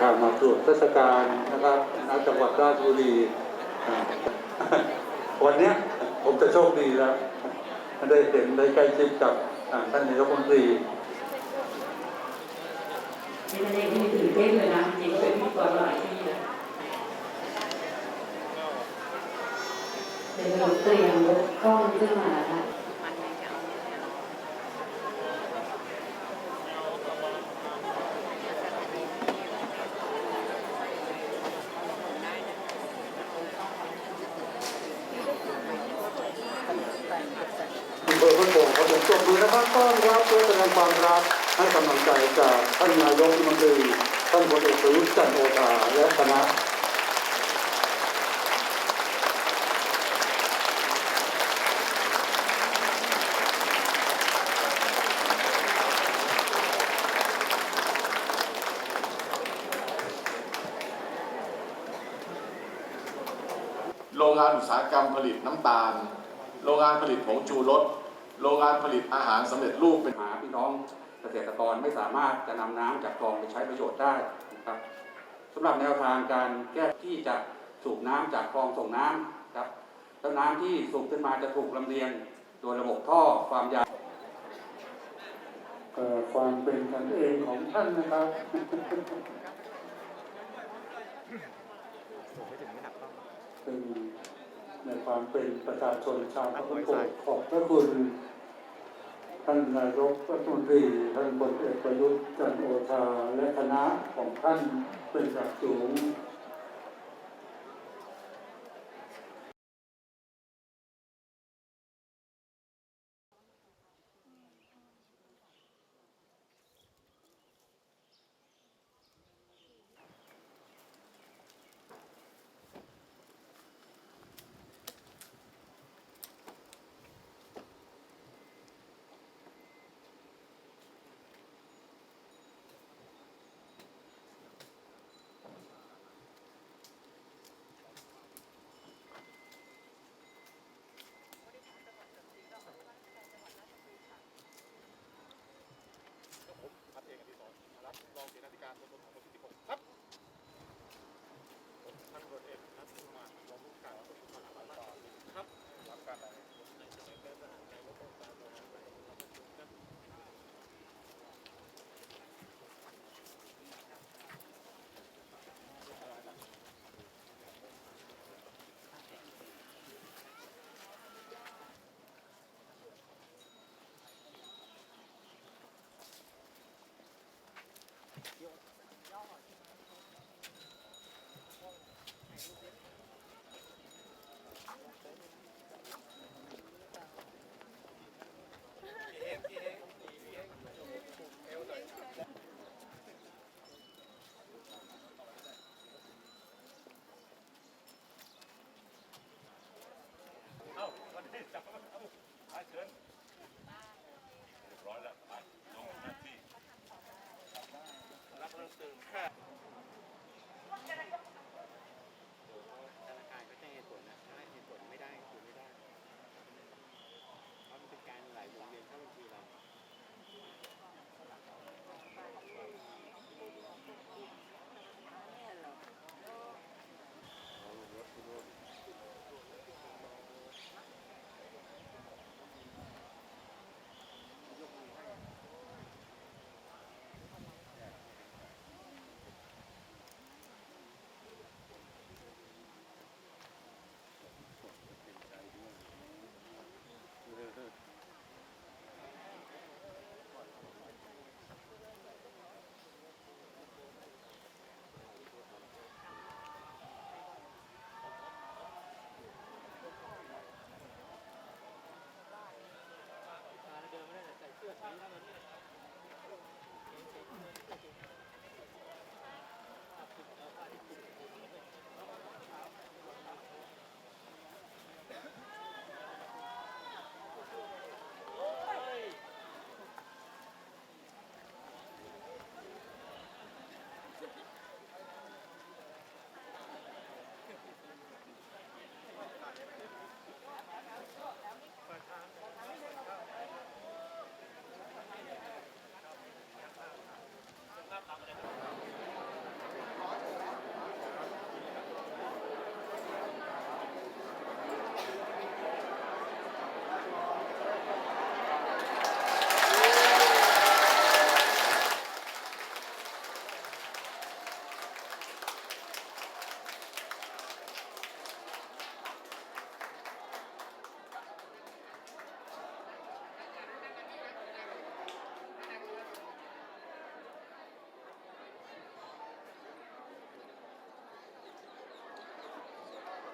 ทางมาตรวจเทศกาลนะครับณจังหวัดราชบุรีอ่าวันเนี้ยผมจะโชคดีแล้วได้เห็นได้ใกล้ชิดกับอ่าท่านนายกรัฐมนตรีนี่มันเองที่ตื่นเต้นเลยนะจริงๆเป็นพิธีกรมาหลายที่แล้วเป็นเราเตรียมรถกล้องขึ้นมาแล้วนะ อำเภอพระโป่งขอเสียงปรบ มือนะครับต้อนรับเพื่อแสดงความรักให้กำลังใจจากท่านนายกรัฐมนตรีท่านพลเอกประยุทธ์จันทร์โอชาและคณะโรงงานอุตสาหกรรมผลิตน้ำตาล โรงงานผลิตผงชูรส โรงงานผลิตอาหารสำเร็จรูปเป็นหาพี่น้องเกษตรกรไม่สามารถจะนำน้ำจากคลองไปใช้ประโยชน์ได้นะครับสำหรับแนวทางการแก้ที่จะสูบน้ำจากคลองส่งน้ำครับแล้วน้ำที่สูบขึ้นมาจะถูกลำเลียงโดยระบบท่อความยาวความเป็นกันเองของท่านนะครับซึ่งในความเป็นประชาชนชาวพระพุทธขอบพระคุณ ท่านนายกรัฐมนตรีท่านพลเอกประยุทธ์จันโอชาและคณะของท่านเป็นศักดับสูง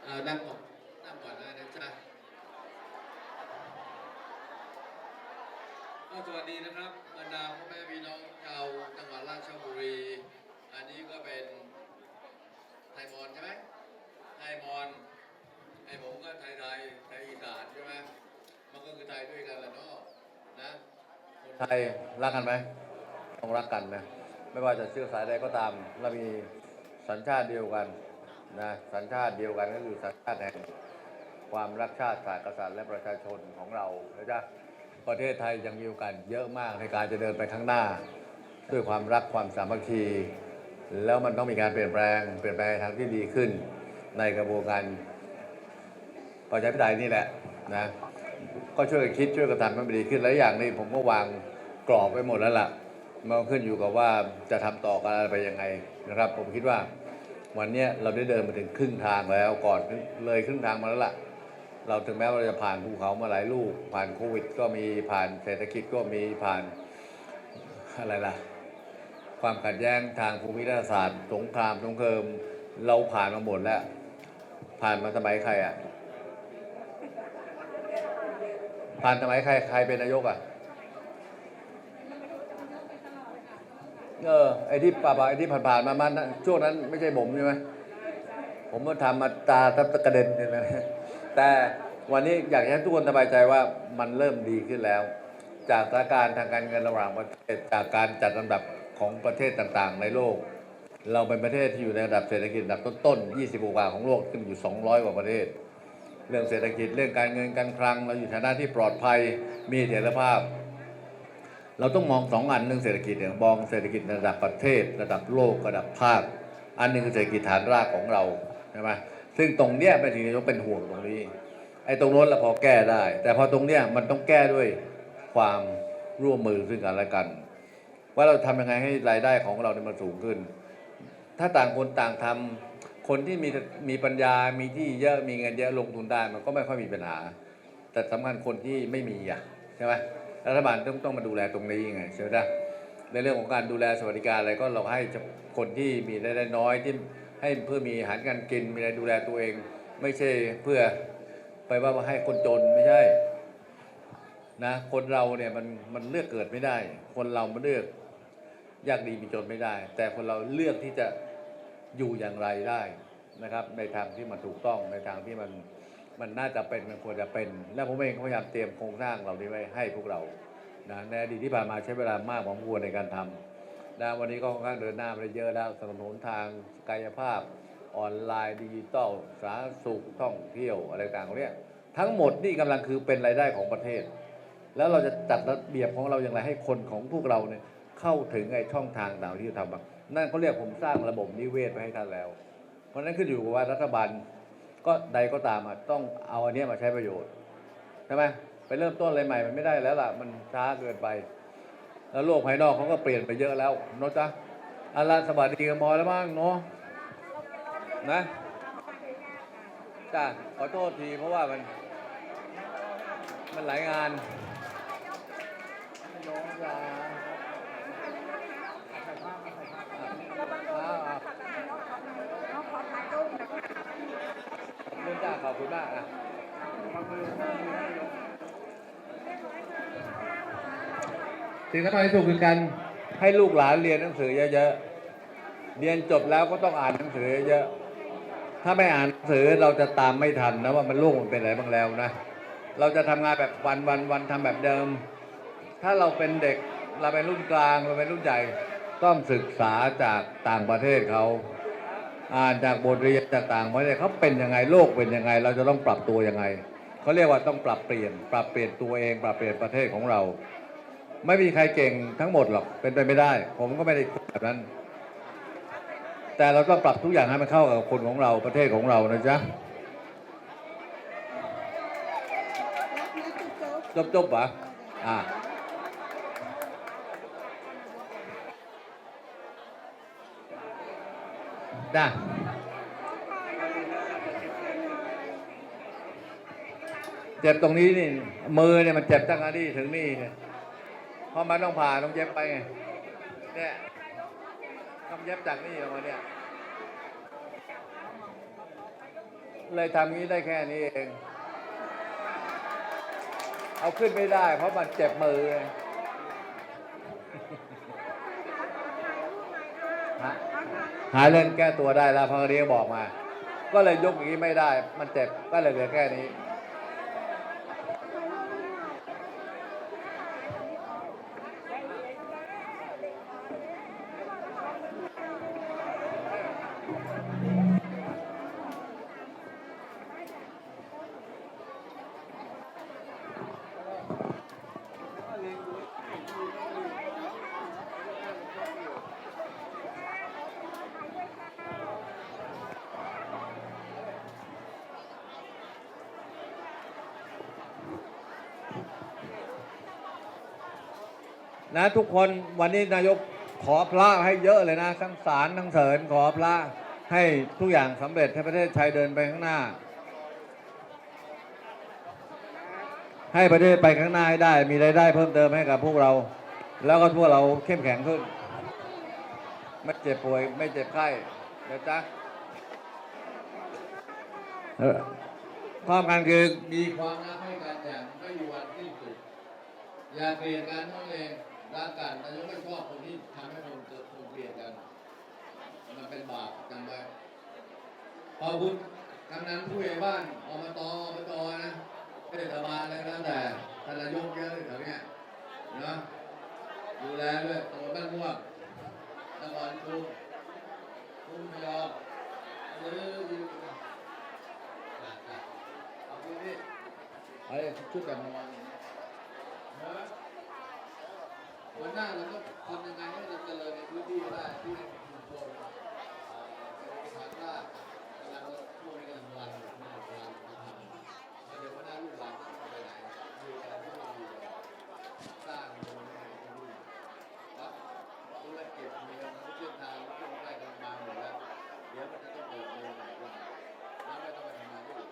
อ่านั่งก่อนนั่งก่อนนะนะจ๊ะก็สวัสดีนะครับบรรดาพ่อแม่พี่น้องชาวจังหวัดราชบุรี อันนี้ก็เป็นไทยมอญใช่ไหมไทยมอญไอ้ผมก็ไทยไทยไทยอีสานใช่ไหมมันก็คือไทยด้วยกันแหละเนาะนะไทยรักกันไหมต้องรักกันนะไม่ว่าจะเชื้อสายใดก็ตามเรามีสัญชาติเดียวกัน นะสัญชาติเดียวกันก็คือสัญชาติแห่งความรักชาติศาสตร์กษัตริย์และประชาชนของเรานะจ๊ะประเทศไทยยังมีโอกาสเยอะมากในการจะเดินไปข้างหน้า ด้วยความรักความสามัคคี แล้วมันต้องมีการเปลี่ยนแปลง เปลี่ยนแปลงทางที่ดีขึ้น ในกระบวนการประชาธิปไตยนี่แหละนะก็ช่วยกันคิดช่วยกันทำให้มันดีขึ้นหลายอย่างนี่ผมก็วางกรอบไว้หมดแล้วล่ะมันขึ้นอยู่กับว่าจะทำต่อกันอะไรไปยังไงนะครับ ผมคิดว่า วันนี้เราได้เดินมาถึงครึ่งทางแล้วก่อนเลยครึ่งทางมาแล้วล่ะ เราถึงแม้ว่าเราจะผ่านภูเขามาหลายลูก ผ่านโควิด ก็มีผ่านเศรษฐกิจก็มีผ่านอะไรล่ะ ความขัดแย้งทางภูมิรัฐศาสตร์สงครามสงครามเราผ่านมาหมดแล้ว ผ่านมาสมัยใครอะผ่านสมัยใครใครเป็นนายกอะ เออไอ้ที่ป่าปาไอ้ที่ผ่านๆมามันช่วงนั้นไม่ใช่ผมใช่ไหมผมก็ทำมาตาทับกระเด็นเลยนะแต่วันนี้อยากให้ทุกคนสบายใจว่ามันเริ่มดีขึ้นแล้ว จากสถานการณ์ทางการเงินระหว่างประเทศจากการจัดลำดับของประเทศต่างๆ ในโลก เราเป็นประเทศที่อยู่ในระดับเศรษฐกิจอันดับต้นๆ 20กว่าของโลกซึ่งมีอยู่ 200 กว่าประเทศ เรื่องเศรษฐกิจเรื่องการเงินการคลัง เราอยู่ฐานะที่ปลอดภัยมีเสถียรภาพ เราต้องมองสองอันเรื่องเศรษฐกิจเนี่ยมองเศรษฐกิจระดับประเทศ ระดับโลกระดับภาค อันหนึงคือเศรษฐกิจฐานรากของเราใช่ไหมซึ่งตรงเนี้ยเป็นสิ่งที่ต้องเป็นห่วงตรงนี้ไอ้ตรงโน้นเราพอแก้ได้ แต่พอตรงเนี้ยมันต้องแก้ด้วยความร่วมมือซึ่งกันและกัน ว่าเราทำยังไงให้รายได้ของเราเนี่ยมันสูงขึ้น ถ้าต่างคนต่างทำคนที่มีมีปัญญา มีที่เยอะมีเงินเยอะลงทุนได้มันก็ไม่ค่อยมีปัญหา แต่สำคัญคนที่ไม่มีอะใช่ไหม รัฐบาลต้องต้องมาดูแลตรงนี้ไงใช่ไหมล่ะในเรื่องของการดูแลสวัสดิการอะไรก็เราให้คนที่มีรายได้น้อยที่ให้เพื่อมีอาหารการกินมีอะไรดูแลตัวเอง ไม่ใช่เพื่อไปว่ามาให้คนจนไม่ใช่นะคนเราเนี่ยมันมันเลือกเกิดไม่ได้ คนเรามันเลือกยากดีมีจนไม่ได้ แต่คนเราเลือกที่จะอยู่อย่างไรได้นะครับ ในทางที่มันถูกต้องในทางที่มัน มันน่าจะเป็นมันควรจะเป็น และผมเองก็พยายามเตรียมโครงสร้างเหล่านี้ไว้ให้พวกเรานะในอดีตที่ผ่านมาใช้เวลามากพอสมควในการทำนะวันนี้ก็ค่อนข้างเดินหน้าไปเยอะแล้วสนับสนุนทางกายภาพ ออนไลน์ดิจิตอลสาธารณสุขท่องเที่ยวอะไรต่างๆเหล่านี้ทั้งหมดนี่กำลังคือเป็นรายได้ของประเทศ แล้วเราจะจัดระเบียบของเราอย่างไรให้คนของพวกเราเนี่ยเข้าถึงไอ้ช่องทางต่างที่จะทำนั่นเขาเรียกผมสร้างระบบนิเวศไว้ให้ท่านแล้ว เพราะฉะนั้นขึ้นอยู่กับว่ารัฐบาล ก็ใดก็ตามอะต้องเอาอันนี้มาใช้ประโยชน์ใช่ไหมไปเริ่มต้นอะไรใหม่มันไม่ได้แล้วล่ะ มันช้าเกินไป แล้วโลกภายนอกเขาก็เปลี่ยนไปเยอะแล้วเนอะจ๊ะอันลสวัสดีกันมอแล้วมั้งเนาะนะจ้าขอโทษทีเพราะว่ามัน มันหลายงานน้องยาเรื่องจ้าขอบคุณมากอะ สิ่งสำคัญที่สุดคือการให้ลูกหลานเรียนหนังสือเยอะๆ เรียนจบแล้วก็ต้องอ่านหนังสือเยอะๆ ถ้าไม่อ่านหนังสือเราจะตามไม่ทันนะว่ามันโลกมันเป็นอะไรบ้างแล้วนะ เราจะทำงานแบบวันวันวันทำแบบเดิม ถ้าเราเป็นเด็กเราเป็นรุ่นกลางเราเป็นรุ่นใหญ่ต้องศึกษาจากต่างประเทศเขา อ่านจากบทเรียนต่างประเทศเขาเป็นยังไงโลกเป็นยังไง เราจะต้องปรับตัวยังไงเขาเรียกว่าต้องปรับเปลี่ยน ปรับเปลี่ยนตัวเอง ปรับเปลี่ยนประเทศของเรา ไม่มีใครเก่งทั้งหมดหรอกเป็นไปไม่ได้ ผมก็ไม่ได้คิดแบบนั้น แต่เราต้องปรับทุกอย่างให้มันเข้ากับคนของเราประเทศของเรานะจ๊ะจบจบปะอ่า ได้เจ็บตรงนี้นี่ มือเนี่ยมันเจ็บตั้งแต่นี่ถึงนี่เนี่ยเพราะมันต้องผ่าต้องเย็บไปไงเนี่ยต้องเย็บจากนี่ออกมาเนี่ยเลยทำงี้ได้แค่นี้เอง เอาขึ้นไม่ได้ เพราะมันเจ็บมือไง หาเล่นแก้ตัวได้แล้วพอเรียบอกมา ก็เลยยกอย่างนี้ไม่ได้ มันเจ็บก็เลยเหลือแค่นี้ นะทุกคนวันนี้นายกขอพระให้เยอะเลยนะ ทั้งสารทั้งเสริญขอพระให้ทุกอย่างสำเร็จให้ประเทศไทยเดินไปข้างหน้า ให้ประเทศไปข้างหน้าให้ได้ มีรายได้เพิ่มเติมให้กับพวกเรา แล้วก็พวกเราเข้มแข็งขึ้น ไม่เจ็บป่วยไม่เจ็บไข้เดี๋ยวจ้ะเออความกันคือมีความรักให้กันอย่างไม่มีวันสิ้นสุดอย่าเกลียดกันเท่านั้นเอง รักกันนายกไม่ชอบคนที่ทำให้คนเกิดคนเกลียดกัน มันเป็นบาปจำไว้พอคุณกำนันผู้ใหญ่บ้านอบตอบตนะเทศบาลอะไรก็แล้วแต่ท่านนายกเยอะเลยแถวเนี้ยนะดูแลด้วยตำบลบ้านม่วงนครชุมคุ้มพยอมหรืออยู่อะอะเอาที่นี่ไอ้ชุดแบบนี้ วันหน้าเราต้องทำยังไงให้เราเจริญในพื้นที่ได้ที่ในชุมชนเอ่อเป็นฐานรากกำลังช่วงนี้กำลังรันอยู่กำลังรันนะครับแล้วเดี๋ยววันหน้าลูกหลานต้องไปไหนดูกันที่เราอยู่สร้างโรงงานที่นี่ครับธุรกิจเมืองเส้นทางที่เราได้กันมาหมดแล้วเดี๋ยวมันจะต้องเปิดเมืองใหม่ว่าแล้วไม่ต้องไปทำงานที่อื่น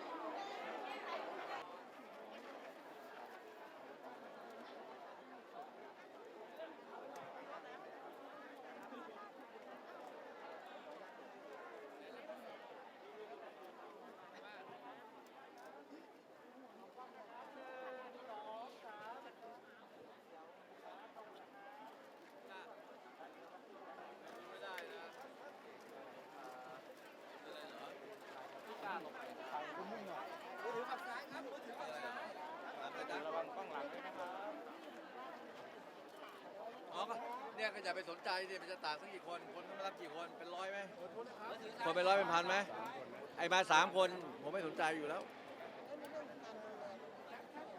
อ๋อก็ เนี่ยก็อย่าไปสนใจดิมันจะต่างสักกี่คน คนก็มารับกี่คน เป็นร้อยไหมคนเป็นร้อยเป็นพันไหมไอ้มาสามคนผมไม่สนใจอยู่แล้ว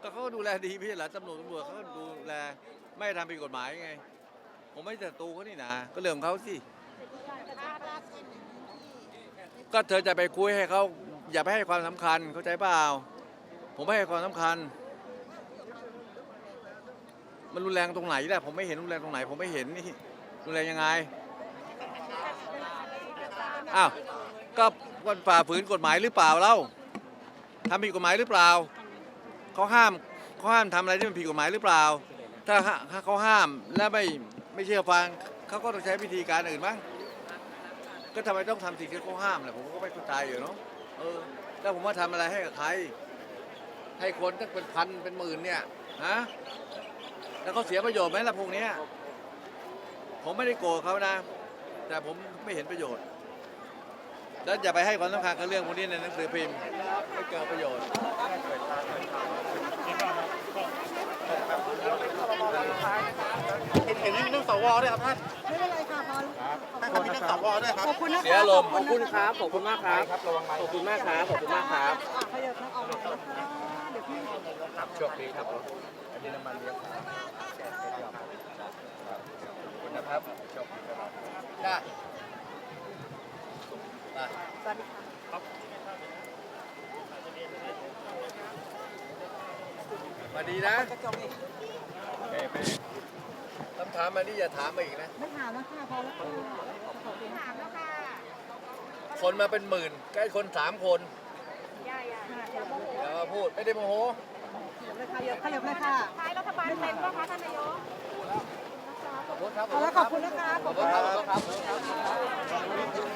ก็เขาก็ดูแลดีพี่เหรอตำรวจตำรวจเขาก็ดูแลไม่ทำผิดกฎหมายไง ผมไม่ศัตรูเขานี่นะก็เรื่องของเขาสิก็เธอจะไปคุยให้เขาอย่าไปให้ความสำคัญเข้าใจเปล่า ผมไม่ให้ความสำคัญ มันรุนแรงตรงไหนล่ะผมไม่เห็นรุนแรงตรงไหน ผมไม่เห็นนี่รุนแรงยังไงอ้าวก็วันฝ่าฝืนกฎหมายหรือเปล่าเล่าทำผิดกฎหมายหรือเปล่าเขาห้ามเขาห้ามทำอะไรที่มันผิดกฎหมายหรือเปล่าถ้าถ้าเขาห้ามและไม่ไม่เชื่อฟังเขาก็ต้องใช้วิธีการอื่นบ้างก็ทำไมต้องทำสิ่งที่เขาห้ามล่ะผมก็ไม่เข้าใจอยู่เนาะเออแล้วผมว่าทำอะไรให้กับใคร ให้คนตั้งเป็นพันเป็นหมื่นเนี่ยฮะ แล้วเขาเสียประโยชน์ไหมล่ะพวกเนี้ยผมไม่ได้โกรธเขานะ แต่ผมไม่เห็นประโยชน์ แล้วอย่าไปให้ความสำคัญกับเรื่องพวกนี้ในหนังสือพิมพ์ไม่เกิดประโยชน์ เห็นเห็นเรื่องสวด้วยครับท่านไม่เป็นไรค่ะพอท่านมีเรื่องสวด้วยครับ ขอบคุณนะคะเสียอารมณ์ ขอบคุณนะคะขอบคุณมากครับ ขอบคุณมากครับ ขอบคุณมากครับอะขยับทางออกหน่อยนะคะ เดี๋ยวพี่โชคดีครับ อันนี้น้ำมันเลี้ยงขคุณนะครับโชคดีครับได้สวัสดีค่ะมาดีนะคำถามมานี่อย่าถามมาอีกนะ ไม่ถามแล้วค่ะพอแล้วค่ะขอบคุณค่ะ คนมาเป็นหมื่นใกล้คนสามคนค่ะขยับอย่ามาพูดไม่ได้โมโห เลยค่ะขยับขยับเลยค่ะท้ายรัฐบาลเต็มป่ะคะท่านนายกขอบคุณครับพอแล้วขอบคุณนะคะขอบคุณครับขอบคุณครับ